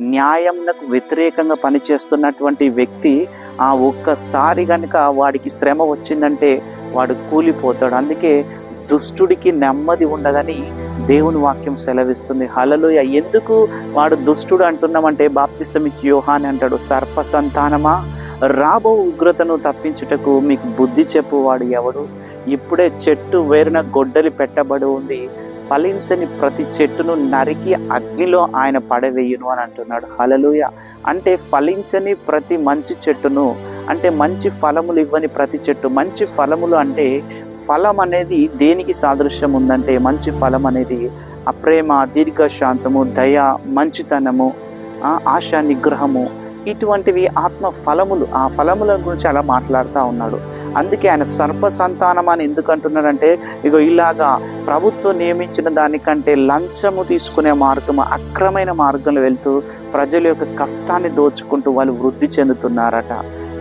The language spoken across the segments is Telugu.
న్యాయంకు వ్యతిరేకంగా పనిచేస్తున్నటువంటి వ్యక్తి ఆ ఒక్కసారి కనుక వాడికి శ్రమ వచ్చిందంటే వాడు కూలిపోతాడు. అందుకే దుష్టుడికి నెమ్మది ఉండదని దేవుని వాక్యం సెలవిస్తుంది. హలలోయ ఎందుకు వాడు దుష్టుడు అంటున్నామంటే బాప్తిసమిచ్చి యోహాని అంటాడు సర్ప సంతానమా రాబో ఉగ్రతను తప్పించుటకు మీకు బుద్ధి చెప్పువాడు ఎవడు? ఇప్పుడే చెట్టు వేరున గొడ్డలి పెట్టబడి ఉంది. ఫలించని ప్రతి చెట్టును నరికి అగ్నిలో ఆయన పడవేయును అని అంటున్నాడు. హలలుయ అంటే ఫలించని ప్రతి మంచి చెట్టును అంటే మంచి ఫలములు ఇవ్వని ప్రతి చెట్టు. మంచి ఫలములు అంటే ఫలం అనేది దేనికి సాదృశ్యం ఉందంటే మంచి ఫలం అనేది అప్రేమ దీర్ఘశాంతము దయ మంచితనము ఆశా నిగ్రహము ఇటువంటివి ఆత్మ ఫలములు. ఆ ఫలముల గురించి అలా మాట్లాడుతూ ఉన్నాడు. అందుకే ఆయన సర్ప సంతానం అని ఎందుకు అంటున్నాడంటే ఇగో ఇలాగా ప్రభుత్వం నియమించిన దానికంటే లంచము తీసుకునే మార్గం అక్రమైన మార్గంలో వెళ్తూ ప్రజల యొక్క కష్టాన్ని దోచుకుంటూ వాళ్ళు వృద్ధి చెందుతున్నారట.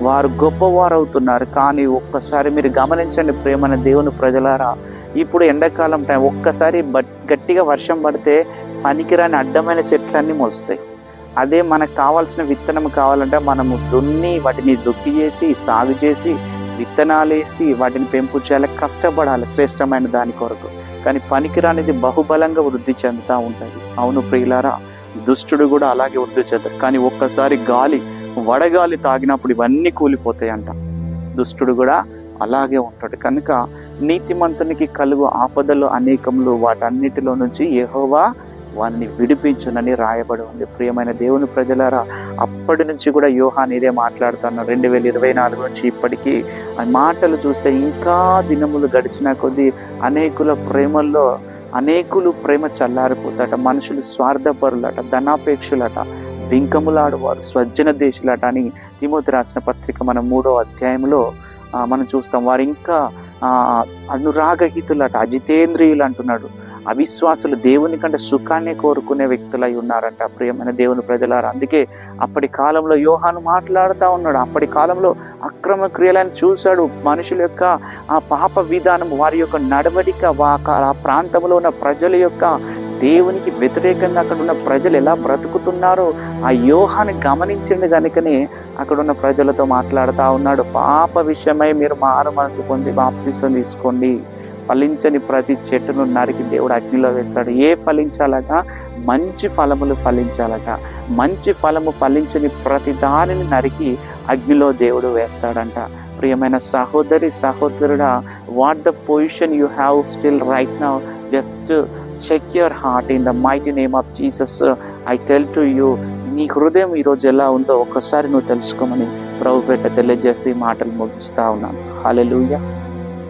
వారు గొప్పవారు అవుతున్నారు కానీ ఒక్కసారి మీరు గమనించండి ప్రేమైన దేవుని ప్రజలారా ఇప్పుడు ఎండాకాలం టైం ఒక్కసారి బట్ గట్టిగా వర్షం పడితే పనికిరాని అడ్డమైన చెట్లన్నీ మొలుస్తాయి అదే మనకు కావాల్సిన విత్తనం కావాలంటే మనము దున్ని వాటిని దుక్కి చేసి సాగు చేసి విత్తనాలు వేసి వాటిని పెంపు చేయాలి. కష్టపడాలి శ్రేష్టమైన దాని కొరకు. కానీ పనికిరానిది బహుబలంగా వృద్ధి చెందుతూ ఉంటుంది. అవును ప్రియులారా దుష్టుడు కూడా అలాగే వృద్ధి చెందుతాడు. కానీ ఒక్కసారి గాలి వడగాలి తాగినప్పుడు ఇవన్నీ కూలిపోతాయి అంట దుష్టుడు కూడా అలాగే ఉంటాడు. కనుక నీతిమంతునికి కలుగు ఆపదలు అనేకములు వాటన్నిటిలో నుంచి ఎహోవా వారిని విడిపించునని రాయబడి ఉంది. ప్రియమైన దేవుని ప్రజలారా అప్పటి నుంచి కూడా యోహాన్ ఇదే మాట్లాడుతాను రెండు వేల ఇరవై నాలుగు నుంచి ఇప్పటికీ ఆ మాటలు చూస్తే ఇంకా దినములు గడిచిన కొద్దీ అనేకుల ప్రేమల్లో అనేకులు ప్రేమ చల్లారిపోతాట మనుషులు స్వార్థపరులట ధనాపేక్షులట బింకములాడువారు స్వజ్జన దేశులట అని తిమోతి రాసిన పత్రిక మన మూడో అధ్యాయంలో మనం చూస్తాం. వారు ఇంకా అనురాగహితులట అజితేంద్రియులు అంటున్నాడు. అవిశ్వాసులు దేవుని కంటే సుఖాన్ని కోరుకునే వ్యక్తులై ఉన్నారంట ప్రియమైన దేవుని ప్రజలారా. అందుకే అప్పటి కాలంలో యోహాను మాట్లాడుతూ ఉన్నాడు. అప్పటి కాలంలో అక్రమ క్రియలను చూశాడు. మనుషుల యొక్క ఆ పాప విధానం వారి యొక్క నడవడిక ఆ ప్రాంతంలో ఉన్న ప్రజల యొక్క దేవునికి వ్యతిరేకంగా అక్కడ ఉన్న ప్రజలు ఎలా బ్రతుకుతున్నారో ఆ యోహాన్ని గమనించింది కనుకనే అక్కడ ఉన్న ప్రజలతో మాట్లాడుతూ ఉన్నాడు. పాప విషయమై మీరు మారు మనసు పొంది బాప్తిసం తీసుకోండి. ఫలించని ప్రతి చెట్టును నరికి దేవుడు అగ్నిలో వేస్తాడు. ఏ ఫలించాలట? మంచి ఫలములు ఫలించాలట. మంచి ఫలము ఫలించని ప్రతి దానిని నరికి అగ్నిలో దేవుడు వేస్తాడంట. ప్రియమైన సహోదరి సహోదరుడా what the position you have still right now just check your heart in the mighty name of Jesus I tell to you నీ హృదయం ఈరోజు ఎలా ఉందో ఒక్కసారి నువ్వు తెలుసుకోమని ప్రభు పెట్ట తెలియజేస్తే ఈ మాటలు ముగిస్తా ఉన్నాను. హాలెలూయా